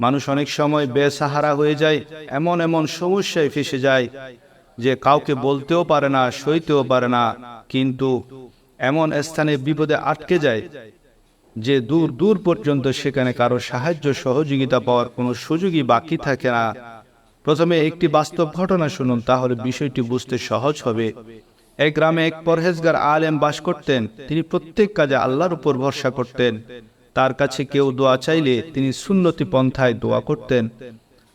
মানুষ অনেক সময় বেসাহারা হয়ে যায়, এমন এমন সমস্যায় ফেসে যায় যে কাউকে বলতেও পারে না, সইতেও পারে না, কিন্তু এমন স্থানে বিপদে আটকে যায় যে দূর দূর পর্যন্ত সেখানে কারও সাহায্য সহযোগিতা পাওয়ার কোনো সুযোগই বাকি থাকে না। প্রথমে একটি বাস্তব ঘটনা শুনুন, তাহলে বিষয়টি বুঝতে সহজ হবে। এক গ্রামে এক পরহেজগার আলেম বাস করতেন, তিনি প্রত্যেক কাজে আল্লাহর উপর ভরসা করতেন। তার কাছে কেউ দোয়া চাইলে তিনি সুন্নতি পন্থায় দোয়া করতেন।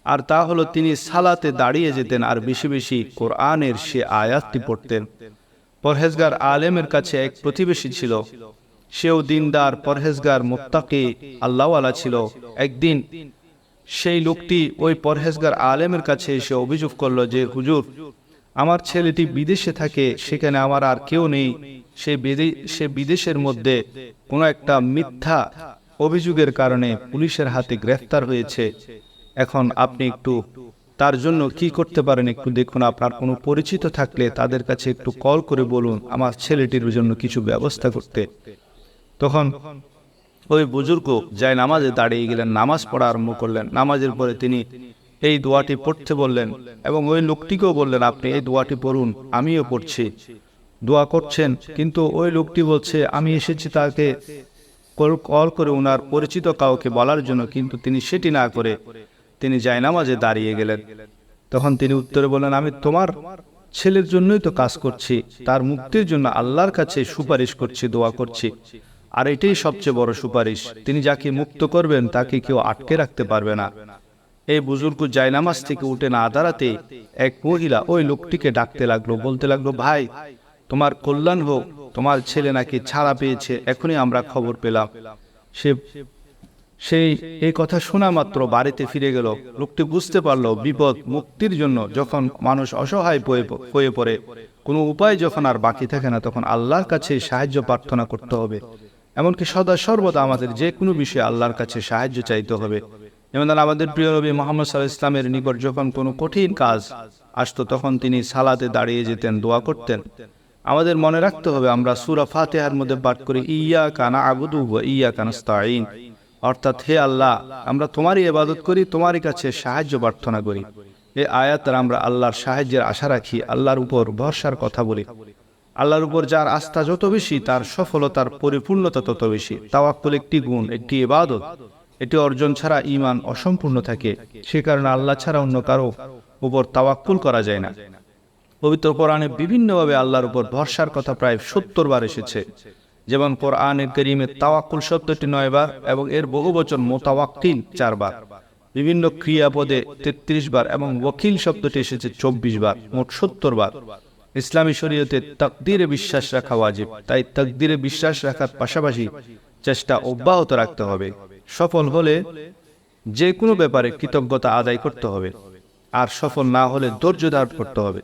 আর তা হলো তিনি সালাতে দাঁড়িয়ে যেতেন আর বেশি বেশি কোরআনের সে আয়াতটি পড়তেন। পরহেজগার আলেমের কাছে এক প্রতিবেশী ছিল। সেও দিনদার পরহেজগার মোত্তাকি আল্লাহওয়ালা ছিল। একদিন সেই লোকটি ওই পরহেজগার আলেমের কাছে এসে অভিযোগ করল যে হুজুর আমার ছেলেটি বিদেশে থাকে, সেখানে আমার আর কেউ নেই। সে সে বিদেশের মধ্যে কোনো একটা মিথ্যা অভিযোগের কারণে পুলিশের হাতে গ্রেফতার হয়েছে। এখন আপনি একটু তার জন্য কি করতে পারেন একটু দেখুন, আপনার কোনো পরিচিত থাকলে তাদের কাছে একটু কল করে বলুন, আমার ছেলেটির জন্য কিছু ব্যবস্থা করতে। তখন ওই বুজুর্গ যায় নামাজে দাঁড়িয়ে গেলেন, নামাজ পড়া আরম্ভ করলেন। নামাজের পরে তিনি এই দোয়াটি পড়তে বললেন এবং ওই লোকটিকেও বললেন, আপনি এই দোয়াটি পড়ুন, আমিও পড়ছি। দোয়া করছেন, কিন্তু ওই লোকটি বলছে, আমি এসেছি তাকে কল- করে ওনার পরিচিত কাউকে বলার জন্য, কিন্তু তিনি সেটি না করে তিনি জায়নামাজে দাঁড়িয়ে গেলেন। তখন তিনি উত্তরে বললেন, আমি তোমার ছেলের জন্যই তো কাজ করছি, তার মুক্তির জন্য আল্লাহর কাছে সুপারিশ করছি, দোয়া করছি, আর এটাই সবচেয়ে বড় সুপারিশ। তিনি যাকে মুক্ত করবেন, তাকে কেউ আটকে রাখতে পারবে না। এই বুজুর্গ জায়নামাজ থেকে উঠে না দাঁড়াতে এক মহিলা ওই লোকটিকে ডাকতে লাগল, বলতে লাগল, ভাই, তোমার কল্যাণ হোক, তোমার ছেলে নাকি ছাড়া পেয়েছে, এখনই আমরা খবর পেলাম। সে সেই এই কথা শোনা মাত্র বাড়িতে ফিরে গেল। লোকটি বুঝতে পারল বিপদ মুক্তির জন্য যখন মানুষ অসহায় হয়ে পড়ে, কোনো উপায় যখন আর বাকি থাকে না, তখন আল্লাহর কাছে সাহায্য প্রার্থনা করতে হবে। এমনকি সদা সর্বদা আমাদের যে কোনো বিষয়ে আল্লাহর কাছে সাহায্য চাইতে হবে। যেমন আমাদের প্রিয় নবী মোহাম্মদ সাল্লাহ ইসলামের নিকট যখন কোনো কঠিন কাজ আসতো, তখন তিনি সালাতে দাঁড়িয়ে যেতেন, দোয়া করতেন। আমাদের মনে রাখতে হবে, আমরা সুরা ফাতেহার মধ্যে পাঠ করি ইয়া কানা আবুদু ইয়া কানাস্তাইন অর্থাৎ, হে আল্লাহ, আমরা তোমারই ইবাদত করি, তোমারই কাছে সাহায্য প্রার্থনা করি। এ আয়াতের আমরা আল্লাহর সাহায্যের আশা রাখি, আল্লাহর উপর ভরসার কথা বলি। আল্লাহর উপর যার আস্থা যত বেশি, তার সফলতার পরিপূর্ণতা তত বেশি। তাওয়াক্কুল একটি গুণ, একটি ইবাদত। এটি অর্জন ছাড়া ইমান অসম্পূর্ণ থাকে। সে কারণে আল্লাহ ছাড়া অন্য কারও উপর তাওয়াক্কুল করা যায় না। পবিত্র কোরআনে বিভিন্নভাবে আল্লাহর উপর ভরসার কথা প্রায় সত্তর বার এসেছে। যেমন কোরআনের করিমে তাওয়াক্কুল শব্দটি নয়বার এবং এর বহু বচন মোতাওয়াক্কিল চারবার বিভিন্ন ক্রিয়াপদে তেত্রিশ বার এবং ওকিল শব্দটি এসেছে চব্বিশ বার, মোট সত্তর বার। ইসলামী শরীয়তে তাকদিরে বিশ্বাস রাখা ওয়াজিব। তাই তাকদিরে বিশ্বাস রাখার পাশাপাশি চেষ্টা অব্যাহত রাখতে হবে। সফল হলে যে কোনো ব্যাপারে কৃতজ্ঞতা আদায় করতে হবে। আর সফল না হলে ধৈর্য ধারণ করতে হবে।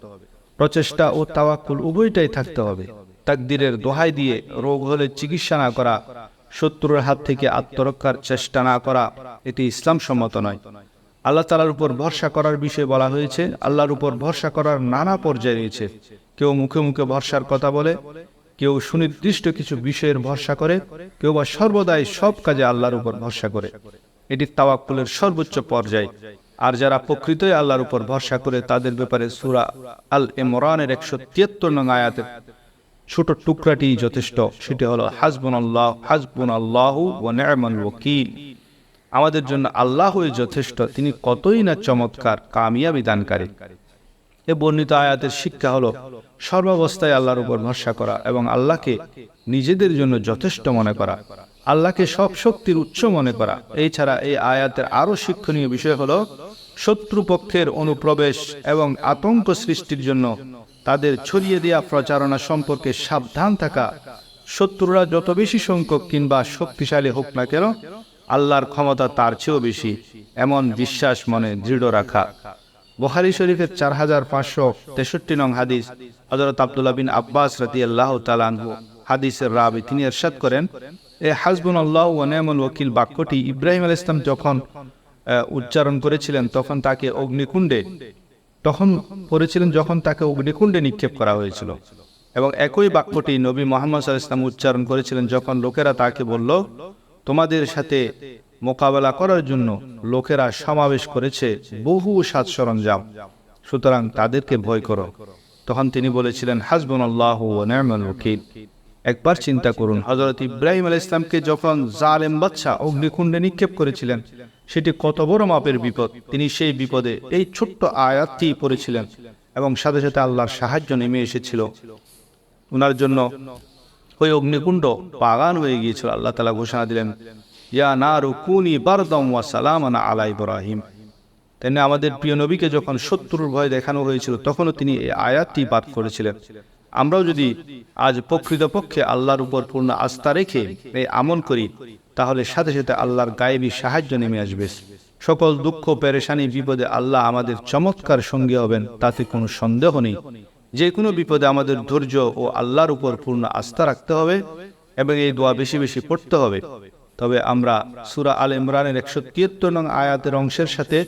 প্রচেষ্টা ও তাওয়াক্কুল উভয়টাই থাকতে হবে। তাকদিরের দোহাই দিয়ে রোগ হলে চিকিৎসা না করা, শত্রুর হাত থেকে আত্মরক্ষার চেষ্টা না করা, এটি ইসলাম সম্মত নয়। আল্লাহ তালার উপর ভরসা করার বিষয়ে বলা হয়েছে, আল্লাহর উপর ভরসা করার নানা পর্যায়ে রয়েছে। কেউ মুখে মুখে ভরসার কথা বলে কেউ সুনির্দিষ্ট কিছু বিষয়ের ভরসা করে, কেউ বা সর্বদাই সব কাজে আল্লাহর উপর ভরসা করে। এটি তাওয়াক্কুলের সর্বোচ্চ পর্যায়। আর যারা প্রকৃতই আল্লাহর উপর ভরসা করে, তাদের ব্যাপারে সুরা আল ইমরানের একশো তিয়াত্তর নং আয়াতের ছোট টুকরাটি যথেষ্ট। সেটি হলো হাসবুন আল্লাহ হাসবুন আল্লাহ ও নেমান ওকিল আমাদের জন্য আল্লাহই যথেষ্ট। তিনি কতই না চমৎকার, কামিয়াবি দানকারী। এ বর্ণিত আয়াতের শিক্ষা হলো সর্বাবস্থায় আল্লাহর উপর ভরসা করা এবং আল্লাহকে নিজেদের জন্য যথেষ্ট মনে করা, আল্লাহকে সব শক্তির উচ্চ মনে করা। এই ছাড়া এই আয়াতের আরও শিক্ষণীয় বিষয় হলো শত্রুপক্ষের অনুপ্রবেশ এবং আতঙ্ক সৃষ্টির জন্য তাদের ছড়িয়ে দেওয়া প্রচারণা সম্পর্কে সাবধান থাকা। শত্রুরা যত বেশি সংখ্যক কিংবা শক্তিশালী হোক না কেন, আল্লাহর ক্ষমতা তার চেয়েও বেশি। এমন বিশ্বাস মনে দৃঢ় রাখা। বুখারী শরীফের চার হাজার পাঁচশো তেষট্টি নং হাদিস হজরত আবদুল্লাহ বিন আব্বাস রাতি আল্লাহ তালানহু হাদিসের রাবি, তিনি এরশাদ করেন, এ হাসবুন আল্লাহ ও নেমন ওকিল বাক্যটি ইব্রাহিম আল ইসলাম যখন উচ্চারণ করেছিলেন তখন তাকে অগ্নিকুণ্ডে, তখন পড়েছিলেন যখন তাকে অগ্নিকুণ্ডে নিক্ষেপ করা হয়েছিল। এবং একই বাক্যটি নবী মোহাম্মদ সাল্লাহ ইসলাম উচ্চারণ করেছিলেন যখন লোকেরা তাকে বলল, তোমাদের সাথে মোকাবেলা করার জন্য লোকেরা সমাবেশ করেছে বহু সাজ সরঞ্জাম। সুতরাং তাদেরকে ভয় করো। তখন তিনি বলেছিলেন হাসবুন আল্লাহ একবার চিন্তা করুন হজরত ইব্রাহিম আল ইসলামকে যখন জালেম বাচ্চা অগ্নিকুণ্ডে নিক্ষেপ করেছিলেন, সেটি কত বড় মাপের বিপদ। তিনি সেই বিপদে এই ছোট্ট আয়াতটি পড়েছিলেন এবং সাথে সাথে আল্লাহর সাহায্য নেমে এসেছিল। ওনার জন্য ওই অগ্নিকুণ্ড বাগান হয়ে গিয়েছিল। আল্লাহ তালা ঘোষণা দিলেন আমাদের প্রিয় নবীকে যখন শত্রুর ভয় দেখানো হয়েছিল, তখনও তিনি এই আয়াতটি পাঠ করেছিলেন। আমরাও যদি আজ প্রকৃতপক্ষে আল্লাহর উপর পূর্ণ আস্থা রেখে এই আমল করি, তাহলে সাথে সাথে আল্লাহর গায়েবী সাহায্য নেমে আসবে। সকল দুঃখ, পেরেশানি, বিপদে আল্লাহ আমাদের চমৎকার সঙ্গী হবেন, তাতে কোনো সন্দেহ নেই। যে কোনো বিপদে আমাদের ধৈর্য ও আল্লাহর উপর পূর্ণ আস্থা রাখতে হবে এবং এই দোয়া বেশি বেশি পড়তে হবে। তবে আমরা সুরা আল ইমরানের একশো তিয়াত্তর নং আয়াতের অংশের সাথে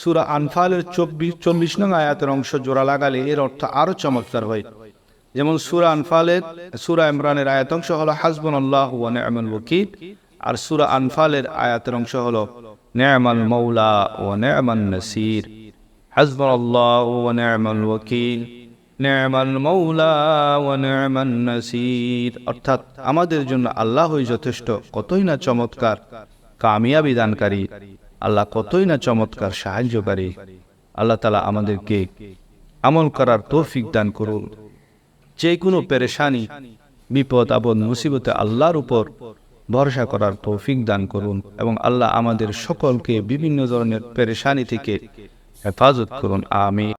সুরা আনফালের চব্বিশ, চল্লিশ নং আয়াতের অংশ জোড়া লাগালে এর অর্থ আরও চমৎকার হয়। যেমন সুরা আনফালের, সুরা ইমরানের আয়াত অংশ হলো হাসবুন আল্লাহ নেমন ওকিল আর সুরা আনফালের আয়াতের অংশ হলো নেমাল মৌলা ও নেমান নসির। হাসবুন আল্লাহ নেমাল ওকিল অর্থাৎ আমাদের জন্য আল্লাহই যথেষ্ট, কতই না চমৎকার, কামিয়াবি দানকারী। আল্লাহ কতই না চমৎকার, সাহায্যকারী। আল্লাহ তালা আমাদেরকে আমল করার তৌফিক দান করুন। যে কোনো পেরেশানি, বিপদ, আপদ, মুসিবতে আল্লাহর উপর ভরসা করার তৌফিক দান করুন এবং আল্লাহ আমাদের সকলকে বিভিন্ন ধরনের পেরেশানি থেকে হেফাজত করুন। আমি